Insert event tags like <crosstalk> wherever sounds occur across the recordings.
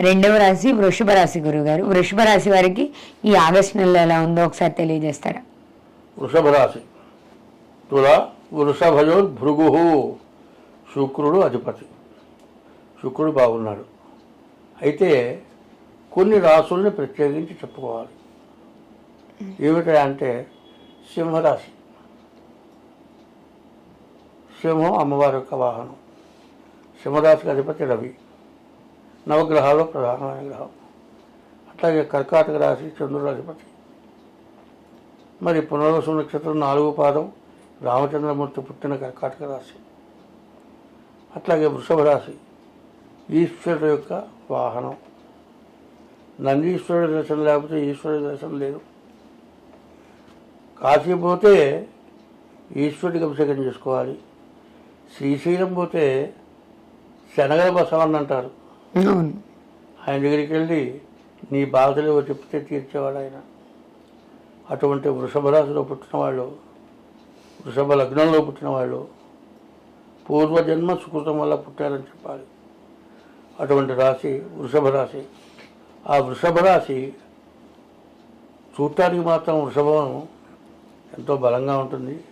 రెండవ రాశి వృషభ రాశి గురువు గారు వృషభ రాశి వారికి ఈ ఆగస్టు నెలలో ఎలా ఉందో ఒకసారి తెలియజేస్తారా? వృషభ రాశి. తులా వృషభయో భృగు శుక్రుడు అధిపతి. శుక్రుడు బాగున్నాడు. అయితే కొన్ని రాసుల్ని ప్రత్యేకించి చెప్పుకోవాలి. ఏమిటా అంటే సింహరాశి. సింహం అమ్మవారి యొక్క వాహనం. సింహరాశికి అధిపతి రవి. నవగ్రహాల్లో ప్రధానమైన గ్రహం. అట్లాగే కర్కాటక రాశి చంద్రుడు అధిపతి మరి పునర్వసు నక్షత్రం నాలుగు పాదం రామచంద్రమూర్తి పుట్టిన కర్కాటక రాశి. అట్లాగే వృషభ రాశి ఈశ్వరుడు యొక్క వాహనం. నందీశ్వరుడి దర్శనం లేకపోతే ఈశ్వరుడి దర్శనం లేదు. కాశీ పోతే ఈశ్వరుడికి అభిషేకం చేసుకోవాలి. శ్రీశైలం పోతే శనగల బసవన్ అంటారు. అవును. ఆయన దగ్గరికి వెళ్ళి నీ బాధలు చెప్తే తీర్చేవాడు ఆయన. అటువంటి వృషభ రాశిలో పుట్టిన వాళ్ళు వృషభ లగ్నంలో పుట్టిన వాళ్ళు పూర్వజన్మ సుకృతం వల్ల పుట్టారని చెప్పాలి. అటువంటి రాశి వృషభ రాశి. ఆ వృషభ రాశి చూడటానికి మాత్రం వృషభం ఎంతో బలంగా ఉంటుంది.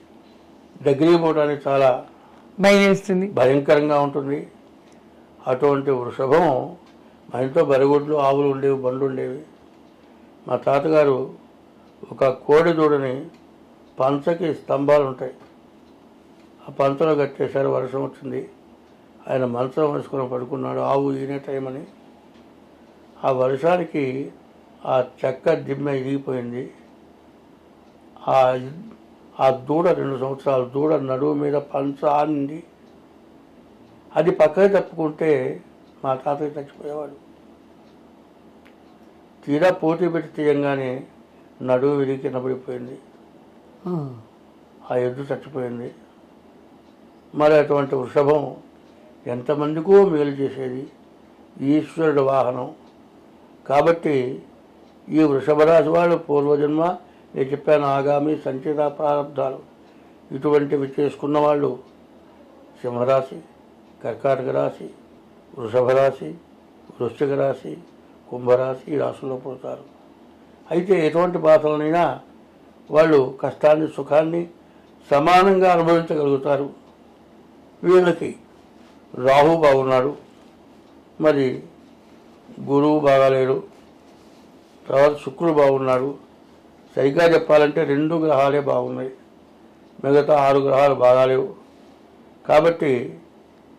దగ్గరికి పోవడానికి చాలా భయం వేస్తుంది. భయంకరంగా ఉంటుంది. అటువంటి వృషభం మా ఇంట్లో బరిగొడ్లు ఆవులు ఉండేవి బండ్లు ఉండేవి. మా తాతగారు ఒక కోడి దూడని పంచకి స్తంభాలు ఉంటాయి. ఆ పంచలో కట్టేశారు వర్షం వచ్చింది. ఆయన మంచం వేసుకుని పడుకున్నాడు ఆవు ఈనే టైం అని. ఆ వర్షానికి ఆ చెక్క దిమ్మె ఇరిగిపోయింది. ఆ ఆ దూడ రెండు సంవత్సరాలు దూడ నడువు మీద పంచ ఆనింది. అది పక్కకి తప్పుకుంటే మా తాతయ్య చచ్చిపోయేవాడు. తీరా పోటీ పెట్టి తీయంగానే నడువు విరిగి కింద ఆ ఎద్దు చచ్చిపోయింది. మరి అటువంటి వృషభం ఎంతమందికో మేలు చేసేది ఈశ్వరుడు వాహనం. కాబట్టి ఈ వృషభరాశి వాళ్ళు పూర్వజన్మ నేను చెప్పాను ఆగామి సంచిత ప్రారంధాలు. ఇటువంటివి చేసుకున్న వాళ్ళు సింహరాశి. కర్కాటక రాశి వృషభ రాశి వృశ్చిక రాశి కుంభరాశి ఈ రాశుల్లో పుడతారు. అయితే ఎటువంటి బాధలనైనా వాళ్ళు కష్టాన్ని సుఖాన్ని సమానంగా అనుభవించగలుగుతారు. వీళ్ళకి రాహు బాగున్నాడు. మరి గురువు బాగాలేడు. తర్వాత శుక్రుడు బాగున్నాడు. సరిగ్గా చెప్పాలంటే రెండు గ్రహాలే బాగున్నాయి. మిగతా ఆరు గ్రహాలు బాగాలేవు. కాబట్టి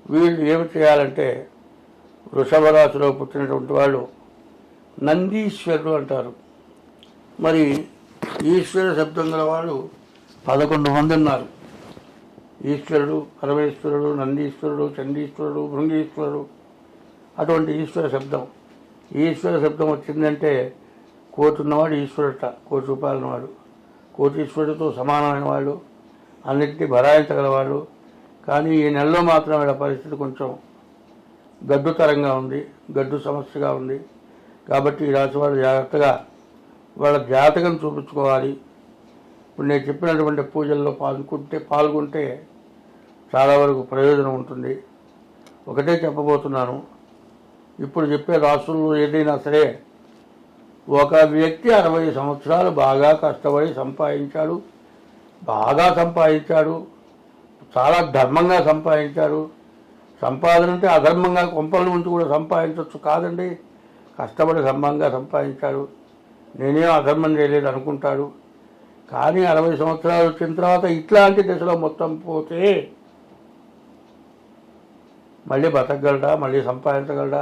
వీళ్ళు ఏమి చేయాలంటే వృషభ రాశిలో పుట్టినటువంటి వాళ్ళు నందీశ్వరుడు అంటారు. మరి ఈశ్వర శబ్దం గల వాళ్ళు పదకొండు మంది ఉన్నారు. ఈశ్వరుడు పరమేశ్వరుడు నందీశ్వరుడు చండీశ్వరుడు భృంగీశ్వరుడు. అటువంటి ఈశ్వర శబ్దం. ఈశ్వర శబ్దం వచ్చిందంటే కోతున్నవాడు ఈశ్వరుట కోటి రూపాయలు ఉన్నవాడు కోటీశ్వరుడితో సమానమైన వాళ్ళు అన్నింటినీ భరాయించగలవాళ్ళు కానీ ఈ నెలలో మాత్రం వీళ్ళ పరిస్థితి కొంచెం గడ్డుతరంగా ఉంది గడ్డు సమస్యగా ఉంది. కాబట్టి ఈ రాశి వాళ్ళు జాగ్రత్తగా వాళ్ళ జాతకం చూపించుకోవాలి. ఇప్పుడు నేను చెప్పినటువంటి పూజల్లో పాల్గొంటే పాల్గొంటే చాలా వరకు ప్రయోజనం ఉంటుంది. ఒకటే చెప్పబోతున్నాను. ఇప్పుడు చెప్పే రాష్ట్రంలో ఏదైనా సరే ఒక వ్యక్తి అరవై సంవత్సరాలు బాగా కష్టపడి సంపాదించాడు బాగా సంపాదించాడు చాలా ధర్మంగా సంపాదించారు. సంపాదన అంటే అధర్మంగా కొంపల నుంచి కూడా సంపాదించవచ్చు కాదండి. కష్టపడి ధర్మంగా సంపాదించాడు నేనేం అధర్మం చేయలేదు అనుకుంటాడు కానీ అరవై సంవత్సరాలు వచ్చిన తర్వాత ఇట్లాంటి దశలో మొత్తం పోతే మళ్ళీ బతకగలడా? మళ్ళీ సంపాదించగలడా?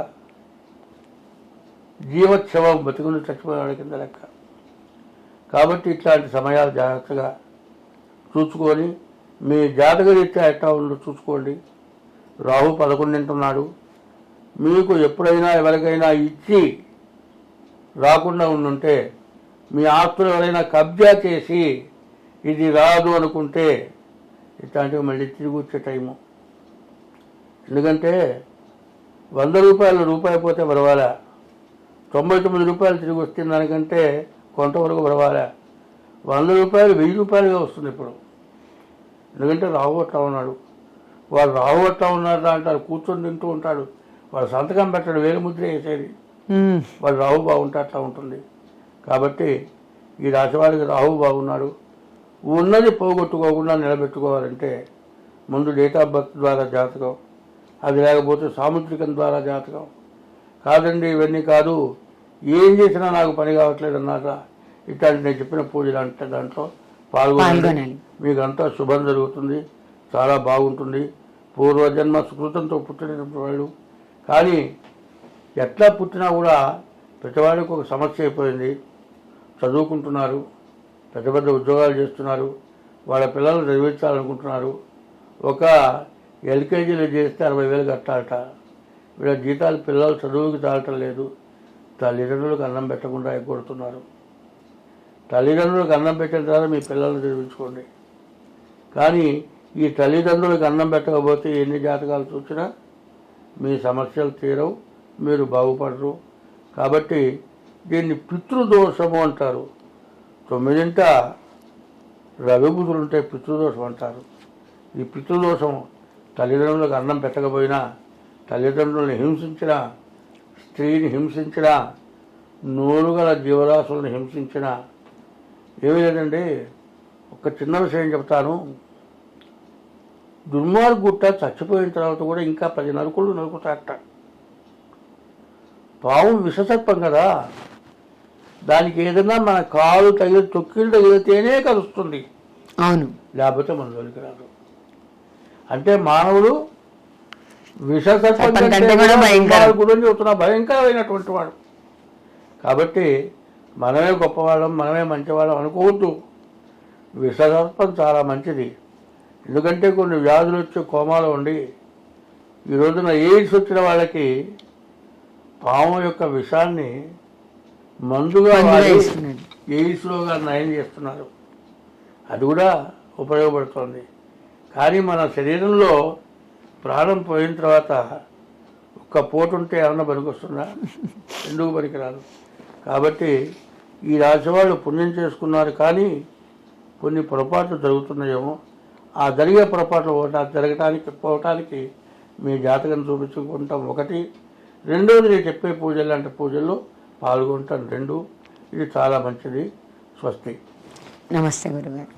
జీవోత్సవం బతుకుని చచ్చిపోయాడు కింద లెక్క. కాబట్టి ఇట్లాంటి సమయాలు జాగ్రత్తగా చూసుకొని మీ జాతక రీత్యా ఎట్లా ఉందో చూసుకోండి. రాహు పదకొండింటున్నాడు మీకు ఎప్పుడైనా ఎవరికైనా ఇచ్చి రాకుండా ఉండుంటే మీ ఆస్తులు ఎవరైనా కబ్జా చేసి ఇది రాదు అనుకుంటే ఇట్లాంటివి మళ్ళీ తిరిగి వచ్చే టైము. ఎందుకంటే వంద రూపాయలు రూపాయి పోతే పర్వాలా? తొంభై తొమ్మిది రూపాయలు తిరిగి వస్తుంది దానికంటే కొంతవరకు పర్వాలా? వంద రూపాయలు వెయ్యి రూపాయలుగా వస్తుంది ఇప్పుడు. ఎందుకంటే రావట్లా ఉన్నాడు. వాడు రావట్లా ఉన్నాడు అంటారు కూర్చొని తింటూ ఉంటాడు. వాడు సంతకం పెట్టాడు వేలు ముద్ర వేసేది. వాళ్ళు రాహు బాగుంటే అట్లా ఉంటుంది. కాబట్టి ఈ రాశి వారికి రాహు బాగున్నాడు. ఉన్నది పోగొట్టుకోకుండా నిలబెట్టుకోవాలంటే ముందు డేట్ ఆఫ్ బర్త్ ద్వారా జాతకం అది లేకపోతే సాముద్రికం ద్వారా జాతకం. కాదండి ఇవన్నీ కాదు. ఏం చేసినా నాకు పని కావట్లేదు అన్నాక ఇట్లాంటి నేను చెప్పిన పూజలు అంటే దాంట్లో పాల్గొనండి. పాల్గొనాలి. మీకు అంతా శుభం జరుగుతుంది. చాలా బాగుంటుంది. పూర్వజన్మ సుకృతంతో పుట్టిన వాడు. కానీ ఎట్లా పుట్టినా కూడా ప్రతివాడికి ఒక సమస్య అయిపోయింది. చదువుకుంటున్నారు పెద్ద పెద్ద ఉద్యోగాలు చేస్తున్నారు వాళ్ళ పిల్లలు చదివించాలనుకుంటున్నారు. ఒక ఎల్కేజీలో చేస్తే అరవై వేలు కట్టాలట. వీళ్ళ జీతాలు పిల్లలు చదువుకి తాగటం లేదు. తల్లిదండ్రులకు అన్నం పెట్టకుండా ఎగ్గొడుతున్నారు తల్లిదండ్రులకు అన్నం పెట్టిన తర్వాత మీ పిల్లల్ని చదివించుకోండి కానీ ఈ తల్లిదండ్రులకు అన్నం పెట్టకపోతే ఎన్ని జాతకాలు చూసినా మీ సమస్యలు తీరవు మీరు బాగుపడరు. కాబట్టి దీన్ని పితృదోషము అంటారు. తొమ్మిదింట రవి బుధులుంటే పితృదోషం అంటారు. ఈ పితృదోషం తల్లిదండ్రులకు అన్నం పెట్టకపోయినా తల్లిదండ్రులను హింసించిన స్త్రీని హింసించిన నోరుగల జీవరాశులను హింసించిన ఏమీ లేదండి. ఒక చిన్న విషయం చెప్తాను. దుర్మార్గుట్ట చచ్చిపోయిన తర్వాత కూడా ఇంకా పది నరుకులు నరుకుతారట. పాము విషసర్పం కదా. దానికి ఏదైనా మన కాలు తగిలి తొక్కిలు తగిలితేనే కలుస్తుంది అవును. లేకపోతే మన జోలికి రాదు. అంటే మానవుడు కంటే కూడా చెబుతున్నా. భయంకరమైనటువంటి వాడు. కాబట్టి మనమే గొప్పవాళ్ళం మనమే మంచివాళ్ళం అనుకోవద్దు. విషసర్పం చాలా మంచిది. ఎందుకంటే కొన్ని వ్యాధులు వచ్చి కోమాలో ఉండి ఈ రోజున ఎయిడ్స్ వచ్చిన వాళ్ళకి పాము యొక్క విషాన్ని మందుగా. ఎయిడ్స్లోగా నయం చేస్తున్నారు. అది కూడా ఉపయోగపడుతుంది. కానీ మన శరీరంలో ప్రాణం పోయిన తర్వాత ఒక్క పోటు ఉంటే ఏమన్నా పనికొస్తుందా <laughs> ఎందుకు పనికిరాదు కాబట్టి ఈ రాశి వాళ్ళు పుణ్యం చేసుకున్నారు కానీ కొన్ని పొరపాట్లు జరుగుతున్నాయేమో. ఆ జరిగే పొరపాట్లు జరగటానికి పోవటానికి మీ జాతకం చూపించుకుంటాం ఒకటి. రెండోది నేను చెప్పే పూజలు లాంటి పూజల్లో పాల్గొంటాం రెండు ఇది చాలా మంచిది. స్వస్తి. నమస్తే గురుగారు.